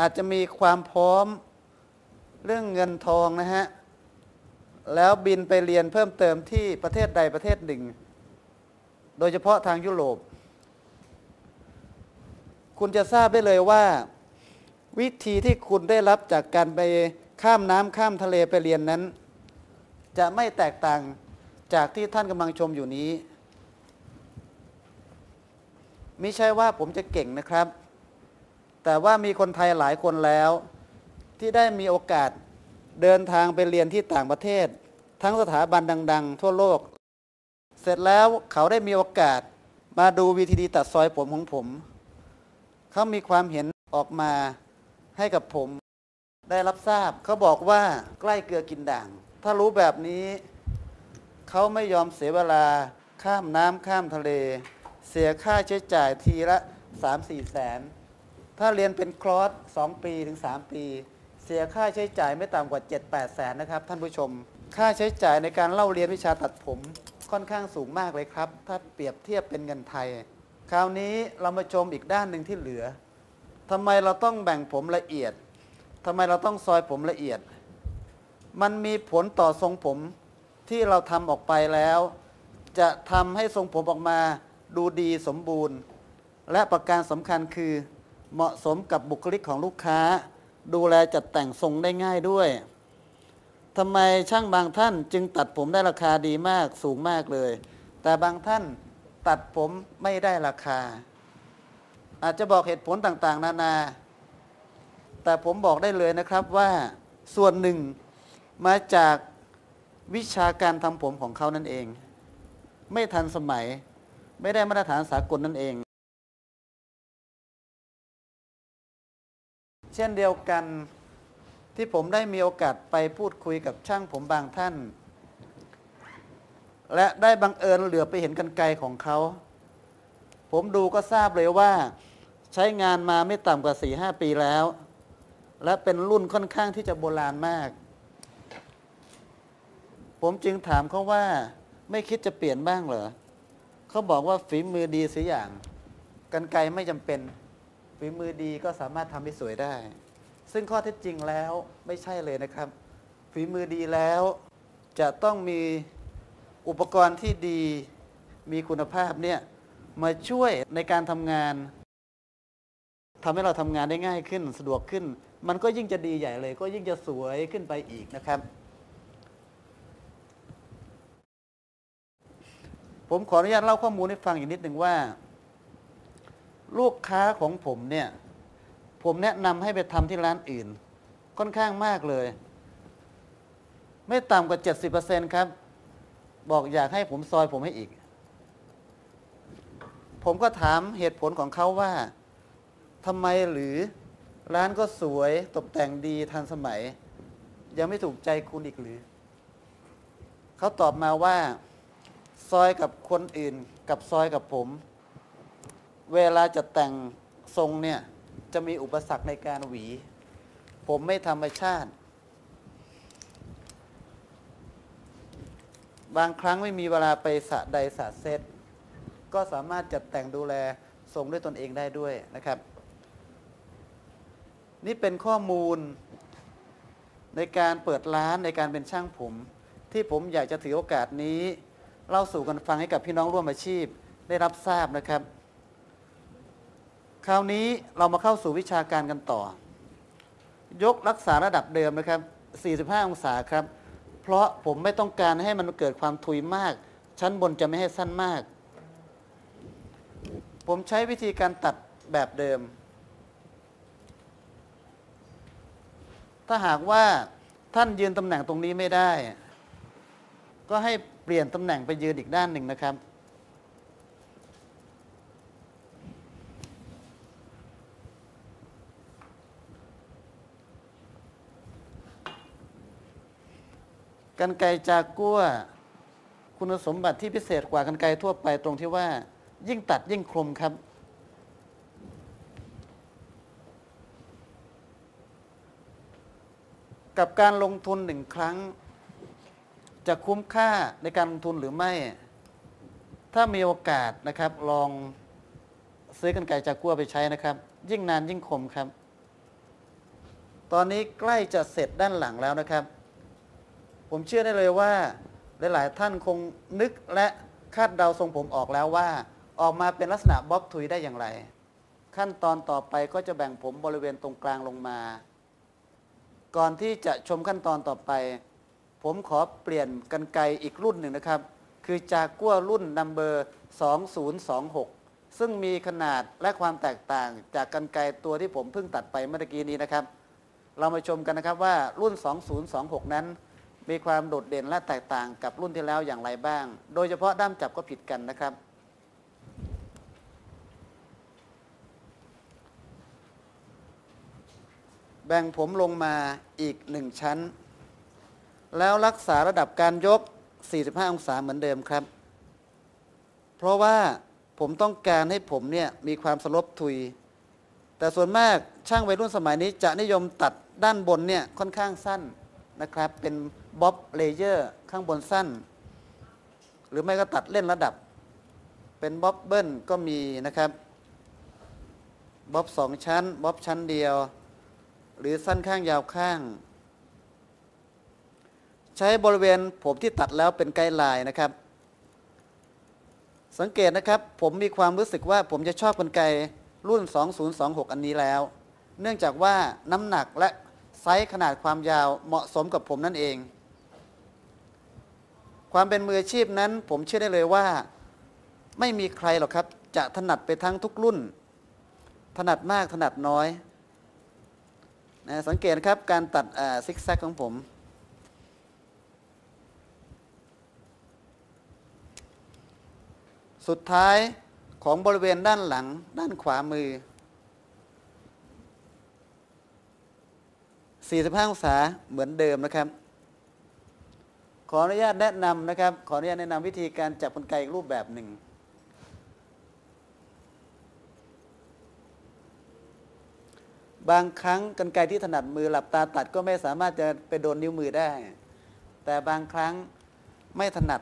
อาจจะมีความพร้อมเรื่องเงินทองนะฮะ แล้วบินไปเรียนเพิ่มเติมที่ประเทศใดประเทศหนึ่ง โดยเฉพาะทางยุโรป คุณจะทราบได้เลยว่า วิธีที่คุณได้รับจากการไปข้ามน้ำข้ามทะเลไปเรียนนั้น จะไม่แตกต่างจากที่ท่านกำลังชมอยู่นี้ ไม่ใช่ว่าผมจะเก่งนะครับ แต่ว่ามีคนไทยหลายคนแล้ว ที่ได้มีโอกาสเดินทางไปเรียนที่ต่างประเทศ ทั้งสถาบันดัง ๆ ทั่วโลก เสร็จแล้วเขาได้มีโอกาสมาดูวีทีดีตัดซอยผมของผม เขามีความเห็นออกมาให้กับผม ได้รับทราบเขาบอกว่าใกล้เกลือกินด่าง ถ้ารู้แบบนี้ เขาไม่ยอมเสียเวลาข้ามน้ำข้ามทะเล เสียค่าใช้จ่ายทีละ 3-4 แสน ถ้าเรียนเป็นคลอส2ปีถึง 3 ปี เสียค่าใช้จ่ายไม่ต่ำกว่า 7-8 แสนนะครับท่านผู้ชม ค่าใช้จ่ายในการเล่าเรียนวิชาตัดผมค่อนข้างสูงมากเลยครับ ถ้าเปรียบเทียบเป็นเงินไทย คราวนี้เรามาชมอีกด้านหนึ่งที่เหลือทำไมเราต้องแบ่งผมละเอียดทำไมเราต้องซอยผมละเอียด มันมีผลต่อทรงผมที่เราทำออกไปแล้ว จะทำให้ทรงผมออกมาดูดีสมบูรณ์ และประการสำคัญคือ เหมาะสมกับบุคลิกของลูกค้า ดูแลจัดแต่งทรงได้ง่ายด้วยทำไมช่างบางท่านจึงตัดผมได้ราคาดีมากสูงมากเลย แต่บางท่านตัดผมไม่ได้ราคา อาจจะบอกเหตุผลต่างๆ นานา แต่ผมบอกได้เลยนะครับว่าส่วนหนึ่งมาจากวิชาการทำผมของเขานั่นเอง ไม่ทันสมัยไม่ได้มาตรฐานสากลนั่นเอง ช่นเดียวกันที่ผมได้มีโอกาสไปพูดคุยกับช่างผมบางท่าน และได้บังเอิญเหลือไปเห็นกันไกลของเขา ผมดูก็ทราบเลยว่า ใช้งานมาไม่ต่ำกว่า4ีหปีแล้ว และเป็นรุ่นค่อนข้างที่จะโบราณมาก ผมจึงถามเขาว่า ไม่คิดจะเปลี่ยนบ้างเหรอเขาบอกว่าฝีมือดีสิอย่าง กันไกลไม่จำเป็น ฝีมือดีก็สามารถทำให้สวยได้ ซึ่งข้อเท็จจริงแล้วไม่ใช่เลยนะครับ ฝีมือดีแล้วจะต้องมีอุปกรณ์ที่ดีมีคุณภาพเนี่ยมาช่วยในการทำงาน ทำให้เราทำงานได้ง่ายขึ้นสะดวกขึ้น มันก็ยิ่งจะดีใหญ่เลย ก็ยิ่งจะสวยขึ้นไปอีกนะครับ ผมขออนุญาตเล่าข้อมูลให้ฟังอีกนิดหนึ่งว่า ลูกค้าของผมเนี่ย ผมแนะนำให้ไปทำที่ร้านอื่น ค่อนข้างมากเลย ไม่ต่ำกว่า 70%ครับ บอกอยากให้ผมซอยผมให้อีก ผมก็ถามเหตุผลของเขาว่าทำไมหรือร้านก็สวยตกแต่งดีทันสมัย ยังไม่ถูกใจคุณอีกหรือ เขาตอบมาว่า ซอยกับคนอื่น กับซอยกับผม เวลาจะแต่งทรงเนี่ยจะมีอุปสรรคในการหวี ผมไม่ธรรมชาติ บางครั้งไม่มีเวลาไปสะใดสะเซตก็สามารถจัดแต่งดูแลทรงด้วยตนเองได้ด้วยนะครับ นี่เป็นข้อมูลในการเปิดร้านในการเป็นช่างผม ที่ผมอยากจะถือโอกาสนี้ เล่าสู่กันฟังให้กับพี่น้องร่วมอาชีพได้รับทราบนะครับ คราวนี้เรามาเข้าสู่วิชาการกันต่อ ยกรักษาระดับเดิมนะครับ 45 องศาครับ เพราะผมไม่ต้องการให้มันเกิดความทุยมาก ชั้นบนจะไม่ให้สั้นมาก ผมใช้วิธีการตัดแบบเดิม ถ้าหากว่าท่านยืนตำแหน่งตรงนี้ไม่ได้ ก็ให้เปลี่ยนตำแหน่งไปยืนอีกด้านหนึ่งนะครับ กันไกจากกัวคุณสมบัติที่พิเศษกว่ากันไกทั่วไปตรงที่ว่า ยิ่งตัดยิ่งคมครับ กับการลงทุนหนึ่งครั้ง จะคุ้มค่าในการลงทุนหรือไม่ ถ้ามีโอกาสนะครับลองซื้อกันไกจากกัวไปใช้นะครับ ยิ่งนานยิ่งคมครับ ตอนนี้ใกล้จะเสร็จด้านหลังแล้วนะครับ ผมเชื่อได้เลยว่า หลาย ๆ ท่านคงนึกและคาดเดาทรงผมออกแล้วว่า ออกมาเป็นลักษณะบ๊อบทุยได้อย่างไร ขั้นตอนต่อไปก็จะแบ่งผมบริเวณตรงกลางลงมา ก่อนที่จะชมขั้นตอนต่อไป ผมขอเปลี่ยนกันไกอีกรุ่นหนึ่งนะครับ คือจากกัวรุ่นนัมเบอร์ 2026 ซึ่งมีขนาดและความแตกต่างจากกันไกตัวที่ผมเพิ่งตัดไปเมื่อกี้นี้นะครับ เรามาชมกันนะครับว่ารุ่น 2026 นั้น มีความโดดเด่นและแตกต่างกับรุ่นที่แล้วอย่างไรบ้าง โดยเฉพาะด้ามจับก็ผิดกันนะครับ แบ่งผมลงมาอีกหนึ่งชั้น แล้วรักษาระดับการยก 45 องศาเหมือนเดิมครับ เพราะว่าผมต้องการให้ผมเนี่ยมีความสลบทุย แต่ส่วนมากช่างวัยรุ่นสมัยนี้จะนิยมตัดด้านบนเนี่ยค่อนข้างสั้นนะครับ เป็น บ๊อบเลเยอร์ข้างบนสั้น หรือไม่ก็ตัดเล่นระดับ เป็นบ๊อบเบิ้ลก็มีนะครับบ๊อบสองชั้นบ๊อบชั้นเดียว หรือสั้นข้างยาวข้าง ใช้บริเวณผมที่ตัดแล้วเป็นไกด์ไลน์นะครับ สังเกตนะครับผมมีความรู้สึกว่าผมจะชอบกลไกรุ่น 2026 อันนี้แล้ว เนื่องจากว่าน้ำหนักและไซส์ขนาดความยาวเหมาะสมกับผมนั่นเอง ความเป็นมืออาชีพนั้น ผมเชื่อได้เลยว่าไม่มีใครหรอกครับ จะถนัดไปทั้งทุกรุ่น ถนัดมากถนัดน้อยนะสังเกตครับการตัดซิกแซกของผม สุดท้ายของบริเวณด้านหลังด้านขวามือ 45 องศาเหมือนเดิมนะครับ ขออนุญาตแนะนำนะครับ ขออนุญาตแนะนำวิธีการจับกลไกอีกรูปแบบหนึ่ง บางครั้งกลไกที่ถนัดมือหลับตาตัดก็ไม่สามารถจะไปโดนนิ้วมือได้ แต่บางครั้งไม่ถนัด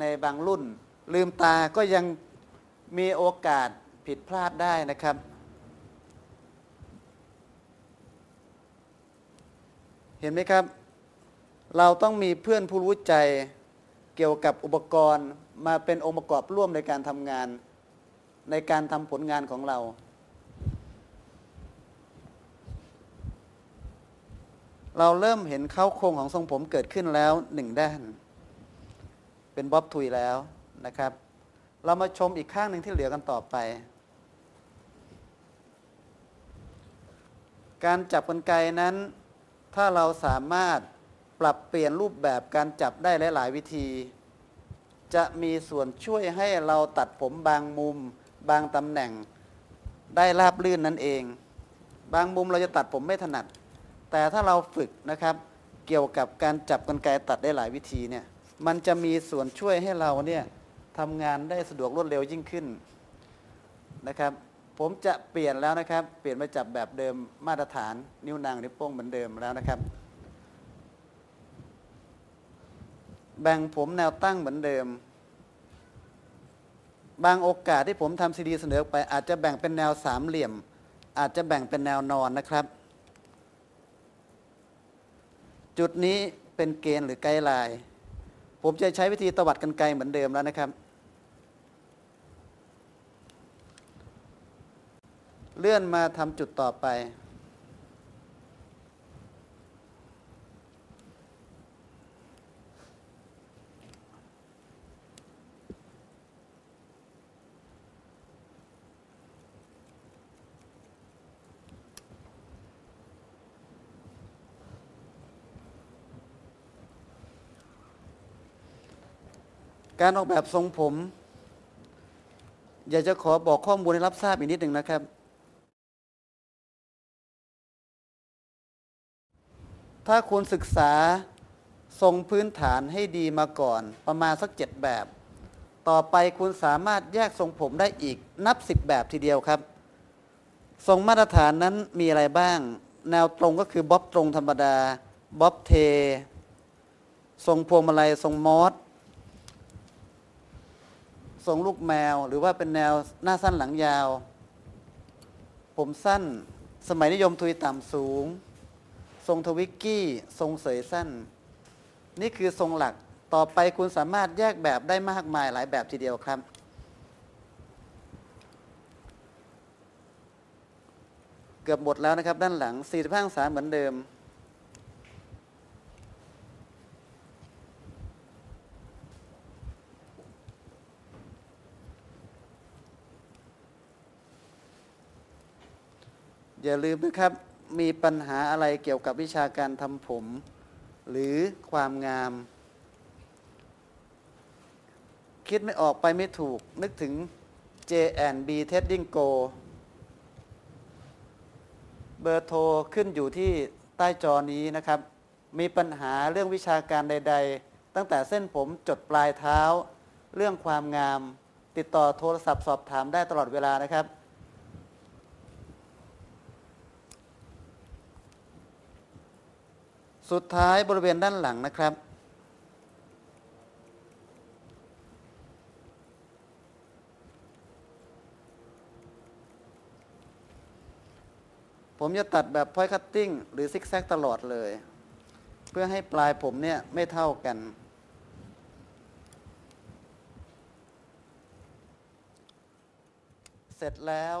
ในบางรุ่น ลืมตาก็ยังมีโอกาสผิดพลาดได้นะครับเห็นไหมครับ เราต้องมีเพื่อนผู้รู้ใจเกี่ยวกับอุปกรณ์มาเป็นองค์ประกอบร่วมในการทำงาน ในการทำผลงานของเรา เราเริ่มเห็นเข้าโครงของทรงผมเกิดขึ้นแล้วหนึ่งด้าน เป็นบ๊อบทุยแล้วนะครับ เรามาชมอีกข้างหนึ่งที่เหลือกันต่อไป การจับกรรไกนั้น ถ้าเราสามารถ ปรับเปลี่ยนรูปแบบการจับได้หลาย ๆ วิธี จะมีส่วนช่วยให้เราตัดผมบางมุม บางตำแหน่งได้ราบลื่นนั่นเอง บางมุมเราจะตัดผมไม่ถนัด แต่ถ้าเราฝึกนะครับเกี่ยวกับการจับกรรไกรตัดได้หลายวิธีเนี่ยมันจะมีส่วนช่วยให้เราเนี่ยทำงานได้สะดวกรวดเร็วยิ่งขึ้นนะครับ ผมจะเปลี่ยนแล้วนะครับ เปลี่ยนมาจับแบบเดิมมาตรฐานนิ้วนางนิ้วโป้งเหมือนเดิมแล้วนะครับ แบ่งผมแนวตั้งเหมือนเดิม บางโอกาสที่ผมทำซีดีเสนอไป อาจจะแบ่งเป็นแนวสามเหลี่ยม อาจจะแบ่งเป็นแนวนอนนะครับ จุดนี้เป็นเกณฑ์หรือไกด์ไลน์ผมจะใช้วิธีตวัดกันไกลเหมือนเดิมแล้วนะครับ เลื่อนมาทำจุดต่อไป การออกแบบทรงผม อยากจะขอบอกข้อมูลให้รับทราบอีกนิดหนึ่งนะครับ ถ้าคุณศึกษาทรงพื้นฐานให้ดีมาก่อน ประมาณสักเจ็ดแบบ ต่อไปคุณสามารถแยกทรงผมได้อีกนับสิบแบบทีเดียวครับ ทรงมาตรฐานนั้นมีอะไรบ้าง แนวตรงก็คือบ๊อบตรงธรรมดาบ๊อบเท ทรงพวงมาลัยทรงมอส ทรงลูกแมว หรือว่าเป็นแนวหน้าสั้นหลังยาว ผมสั้น สมัยนิยมทุยต่ำสูง ทรงทวิกกี้ ทรงเสยสั้น นี่คือทรงหลักต่อไปคุณสามารถแยกแบบได้มากมายหลายแบบทีเดียวครับ เกือบหมดแล้วนะครับด้านหลัง 45องศาเหมือนเดิม อย่าลืมนะครับ มีปัญหาอะไรเกี่ยวกับวิชาการทำผม หรือความงาม คิดไม่ออกไปไม่ถูก นึกถึง J&B Threading Go เบอร์โทรขึ้นอยู่ที่ใต้จอนี้นะครับ มีปัญหาเรื่องวิชาการใด ๆ ตั้งแต่เส้นผมจดปลายเท้า เรื่องความงาม ติดต่อโทรศัพท์สอบถามได้ตลอดเวลานะครับ สุดท้ายบริเวณด้านหลังนะครับ ผมจะตัดแบบพอยคัตติ้งหรือซิกแซกตลอดเลย เพื่อให้ปลายผมเนี่ยไม่เท่ากัน เสร็จแล้ว